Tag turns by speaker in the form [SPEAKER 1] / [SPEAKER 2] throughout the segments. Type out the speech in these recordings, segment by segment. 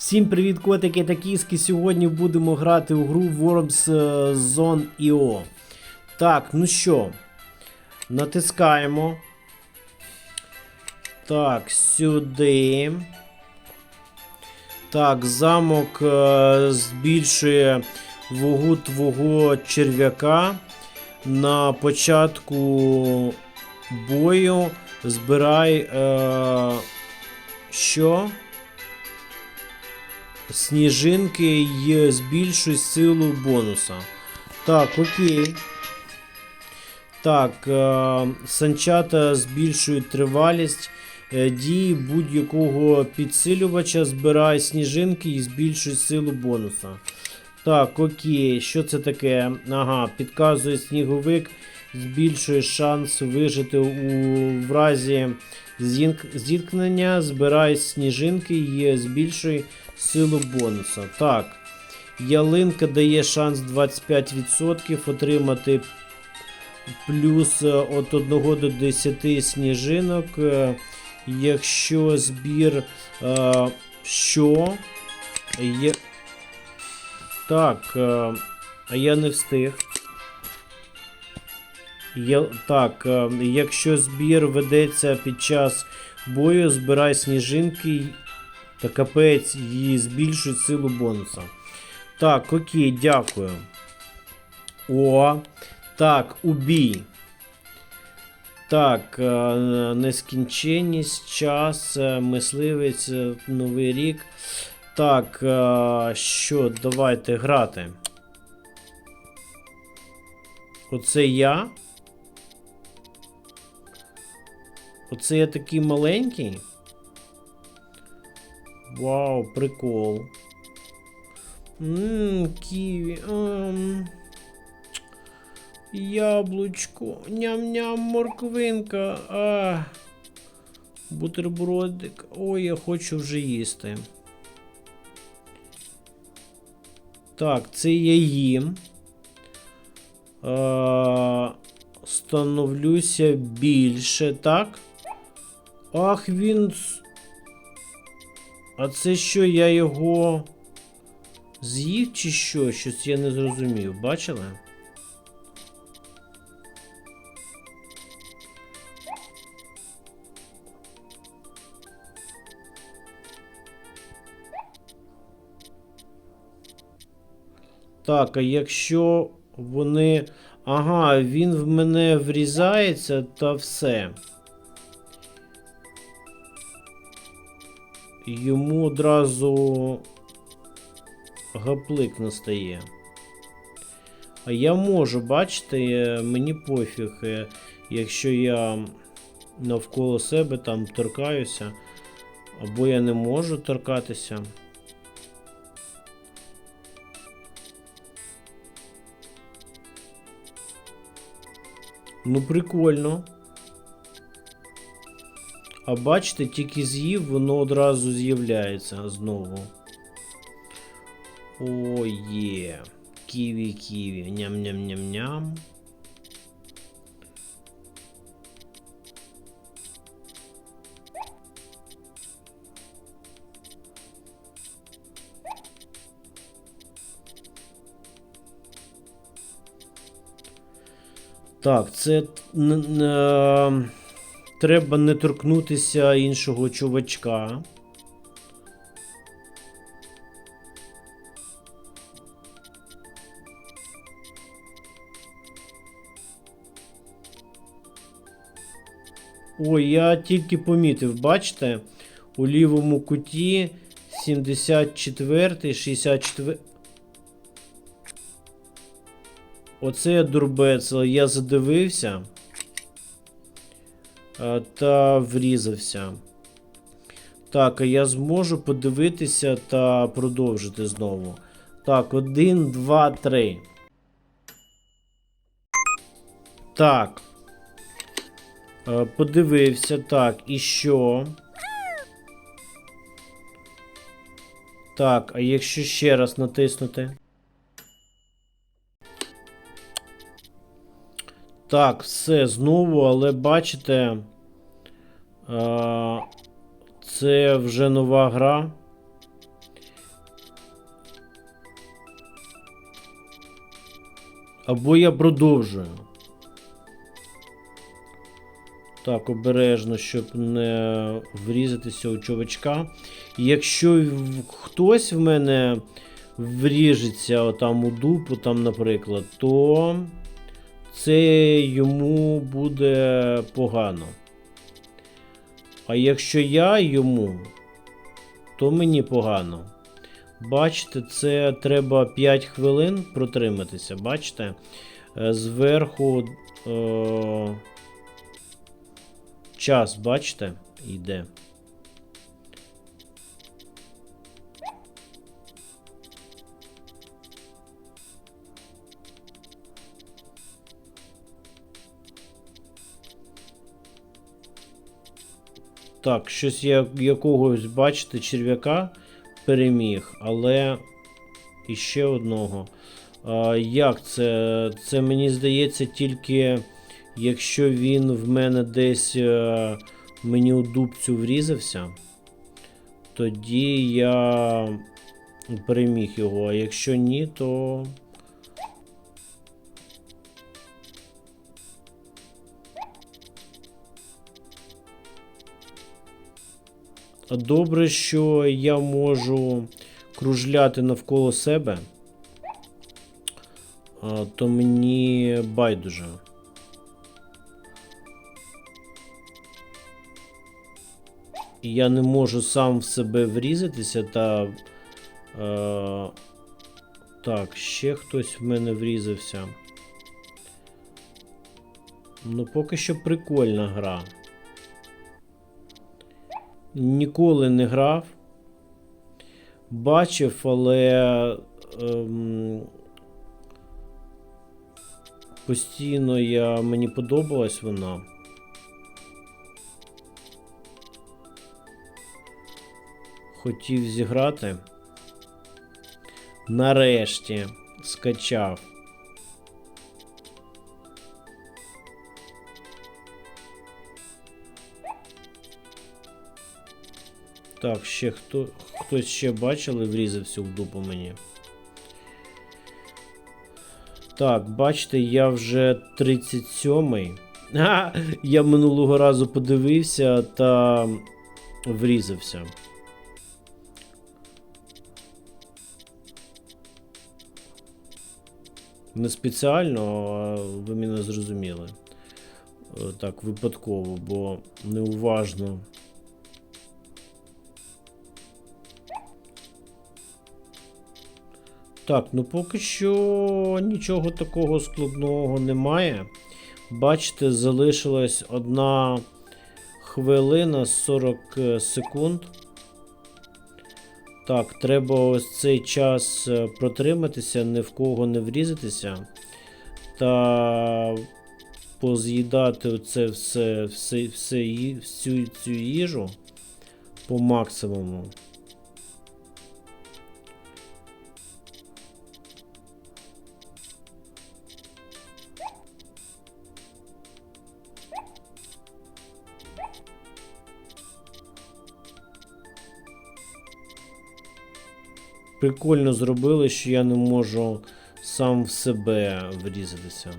[SPEAKER 1] Всім привіт, котики та кіски. Сьогодні будемо грати у гру Worms е, Zone IO. Так, ну що, натискаємо. Так, сюди. Так, замок е, збільшує вагу твого черв'яка. На початку бою збирай. Е, що? Сніжинки і збільшуй силу бонуса. Так, окей. Так, е, санчата збільшують тривалість е, дії будь-якого підсилювача, збирай сніжинки і збільшуй силу бонуса. Так, окей, що це таке? Ага, підказує сніговик, збільшує шанс вижити у в разі зіткнення, збирай сніжинки і збільшуй силу бонуса. Так. Ялинка дає шанс 25% отримати плюс е, від 1 до 10 сніжинок. Е, Якщо збір. е, Що? Є... Так, е, а я не встиг. Я... Так, е, якщо збір ведеться під час бою, збирай сніжинки та капець і збільшують силу бонуса. Так, окей, дякую. О, так, убій. Так, е, нескінченність, час, е, мисливець, новий рік. Так, що, давайте грати. Оце я. Оце я такий маленький. Вау, прикол. Ммм, ківі. Ам. Яблучко. Ням-ням, морквинка. А. Бутербродик. Ой, я хочу вже їсти. Так, це я їм. А, становлюся більше, так? Ах, він. а це що, я його з'їв чи що? Щось я не зрозумів. Бачили? Так, а якщо вони. Ага, він в мене врізається та все. Йому одразу гаплик настає. А я можу, бачите, мені пофіг, е, якщо я навколо себе там торкаюся, або я не можу торкатися. Ну, прикольно. А бачите, тільки з'їв, воно одразу з'являється знову. О, є. Ківі, ківі. Ням-ням-ням-ням. Так, це н- н- е, Треба не торкнутися іншого чувачка. Ой, я тільки помітив, бачите, у лівому куті 74, 64. Оце я дурбецел, я задивився та врізався. Так, а я зможу подивитися та продовжити знову. Так, один, два, три. Так. Е, Подивився, так, і що? Так, а якщо ще раз натиснути? Так, все знову, але бачите. Це вже нова гра. Або я продовжую. Так, обережно, щоб не врізатися у човачка. І якщо хтось в мене вріжеться там у дупу, там, наприклад, то це йому буде погано. А якщо я йому, то мені погано. Бачите, це треба 5 хвилин протриматися. Бачите? Е, Зверху е, час, бачите, йде. Так, щось я якогось, бачите, черв'яка переміг, але іще одного. А, як це? Це мені здається тільки якщо він в мене десь е, мені у дубцю врізався, тоді я переміг його. А якщо ні, то. Добре, що я можу кружляти навколо себе, то мені байдуже. Я не можу сам в себе врізатися та. Е, так, ще хтось в мене врізався. Ну, поки що прикольна гра. Ніколи не грав. Бачив, але ем, постійно я, мені подобалась вона. Хотів зіграти. Нарешті скачав. Так, ще хто, хтось ще бачили, врізався в дупу мені. Так, бачите, я вже 37-й. А, я минулого разу подивився та врізався. Не спеціально, а ви мене зрозуміли. Е, Так, випадково, бо неуважно. Так, ну поки що нічого такого складного немає. Бачите, залишилась одна хвилина 40 секунд. Так, треба ось цей час е, протриматися, ні в кого не врізатися. Та поз'їдати оце все, все, все, всю цю їжу по максимуму. Прикольно зробили, що я не можу сам в себе врізатися.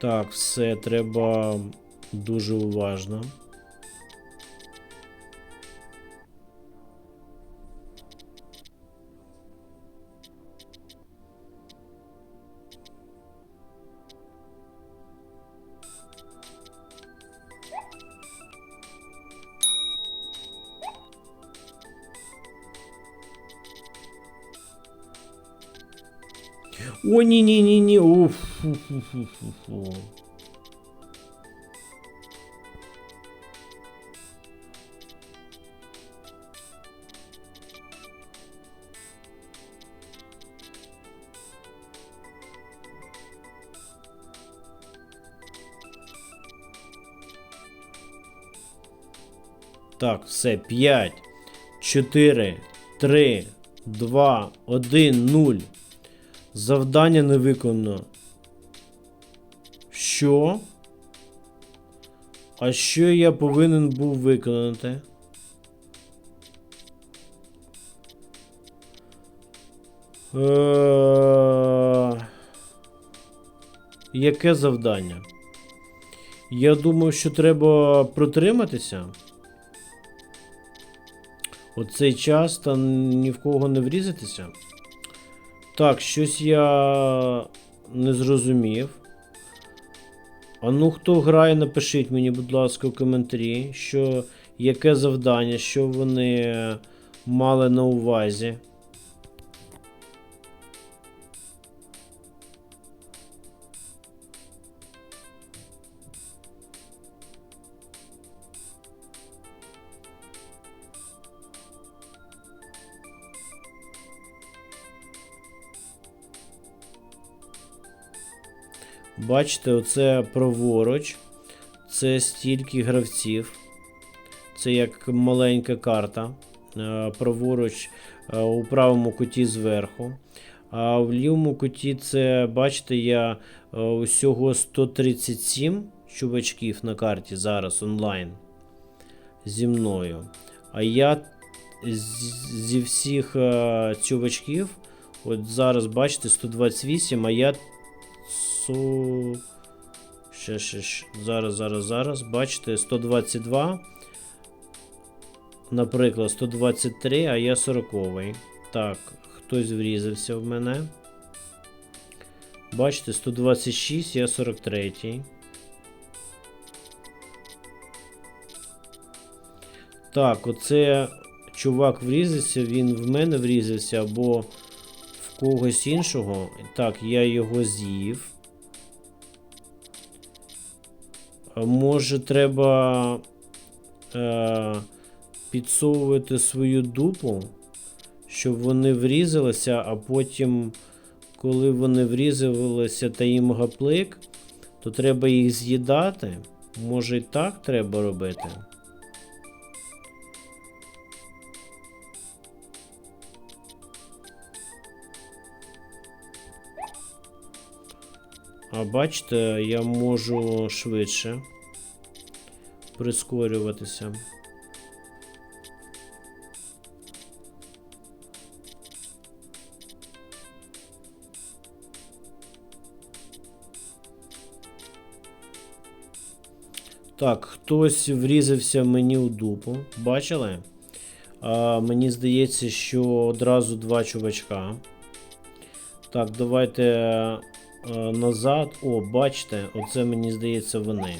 [SPEAKER 1] Так, все, треба дуже уважно. О, ні-ні-ні-ні. Уф. Так, все, 5, 4, 3, 2, 1, 0. Завдання не виконано. Що? А що я повинен був виконати? Е, Яке завдання? Я думаю, що треба протриматися. Оцей час та ні в кого не врізатися. Так, щось я не зрозумів. А ну, хто грає, напишіть мені, будь ласка, у коментарі, що яке завдання, що вони мали на увазі. Бачите, оце праворуч. Це стільки гравців. Це як маленька карта. Е, Праворуч е, у правому куті зверху. А в лівому куті це, бачите, я е, усього 137 чувачків на карті зараз онлайн зі мною. А я зі всіх чувачків, от зараз бачите, 128, а я Су... Ще, ще, ще. Зараз, зараз, зараз. Бачите, 122. Наприклад, 123, а я 40. Так, хтось врізався в мене. Бачите, 126, я 43. Так, оце чувак врізався, він в мене врізався або в когось іншого. Так, я його з'їв. Може, треба е, підсовувати свою дупу, щоб вони врізалися, а потім, коли вони врізалися та їм гаплик, то треба їх з'їдати. Може і так треба робити. А бачите, я можу швидше прискорюватися. Так, хтось врізався мені у дупу. Бачили? А, мені здається, що одразу два чувачка. Так, давайте назад. О, бачите, оце мені здається вони.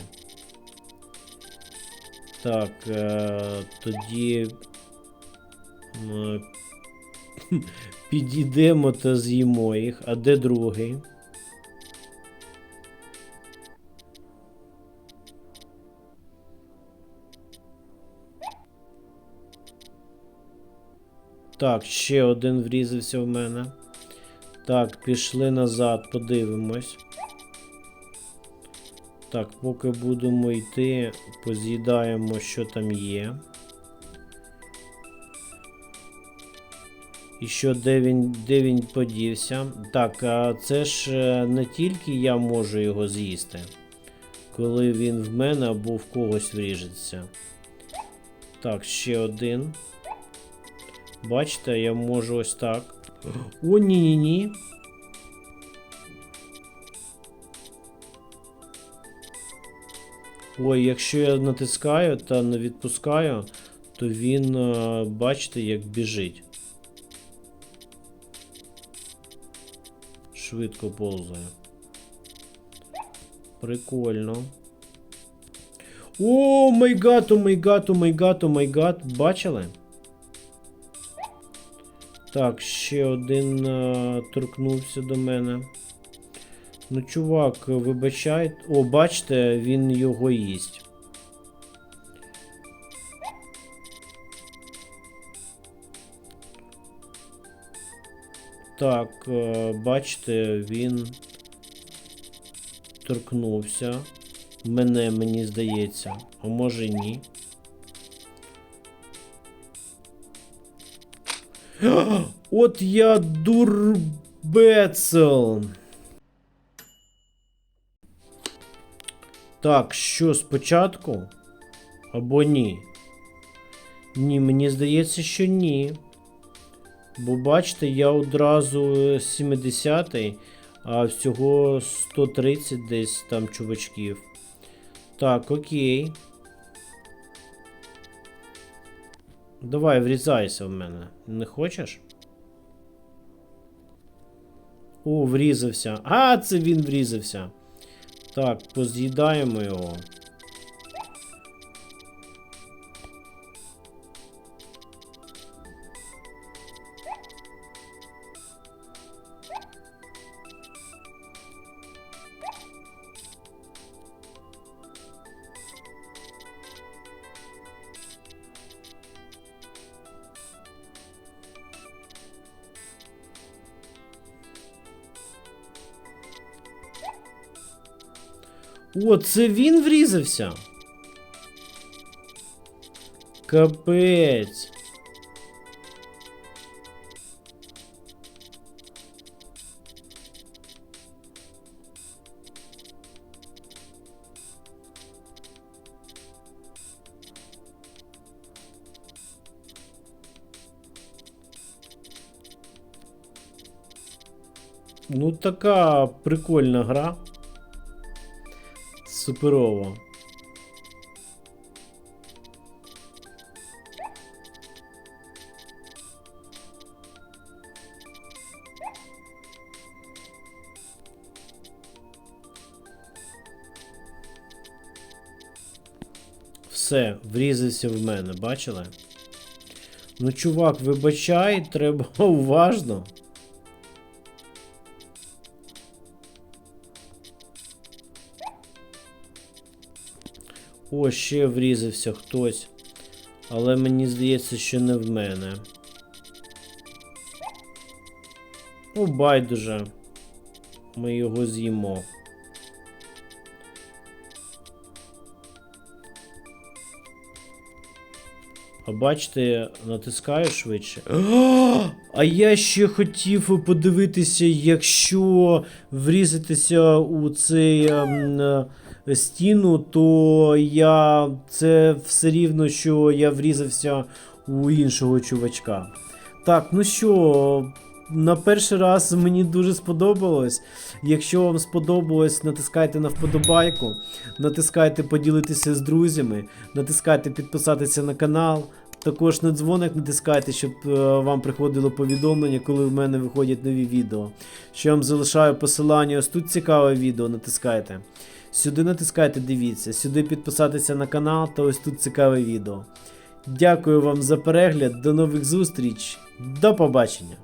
[SPEAKER 1] Так, е, тоді е, підійдемо та з'їмо їх. А де другий? Так, ще один врізався в мене. Так, пішли назад, подивимось. Так, поки будемо йти, поз'їдаємо, що там є. І що де він, де він подівся. Так, а це ж е, не тільки я можу його з'їсти, коли він в мене або в когось вріжеться. Так, ще один. Бачите, я можу ось так. О, ні-ні-ні. Ой, якщо я натискаю та не відпускаю, то він, е, бачите, як біжить. Швидко ползає. Прикольно. О, май гад, о май гад, о май о май. Бачили? Так, ще один е, торкнувся до мене. Ну, чувак, вибачай. О, бачите, він його їсть. Так, е, бачите, він торкнувся. Мене, мені здається. А може ні. От я дурбецел. Так, що спочатку? Або ні? Ні, мені здається, що ні. Бо бачите, я одразу 70-й, а всього 130 десь там чувачків. Так, окей. Давай, врізайся в мене. Не хочеш? О, врізався. А, це він врізався. Так, поз'їдаємо його. О, це він врізався. Капець. Ну, така прикольна гра. Суперово. Все, врізався в мене, бачили? Ну, чувак, вибачай, треба уважно. О, ще врізався хтось. Але мені здається, що не в мене. Ну, байдуже. Ми його з'їмо. А бачите, натискаю швидше. А я ще хотів подивитися, якщо врізатися у цей ем, е, стіну, то я це все рівно, що я врізався у іншого чувачка. Так, ну що, на перший раз мені дуже сподобалось. Якщо вам сподобалось, натискайте на вподобайку, натискайте поділитися з друзями, натискайте підписатися на канал. Також на дзвоник натискайте, щоб е, вам приходило повідомлення, коли в мене виходять нові відео. Що я вам залишаю посилання, ось тут цікаве відео, натискайте. Сюди натискайте, дивіться, сюди підписатися на канал, та ось тут цікаве відео. Дякую вам за перегляд, до нових зустріч, до побачення!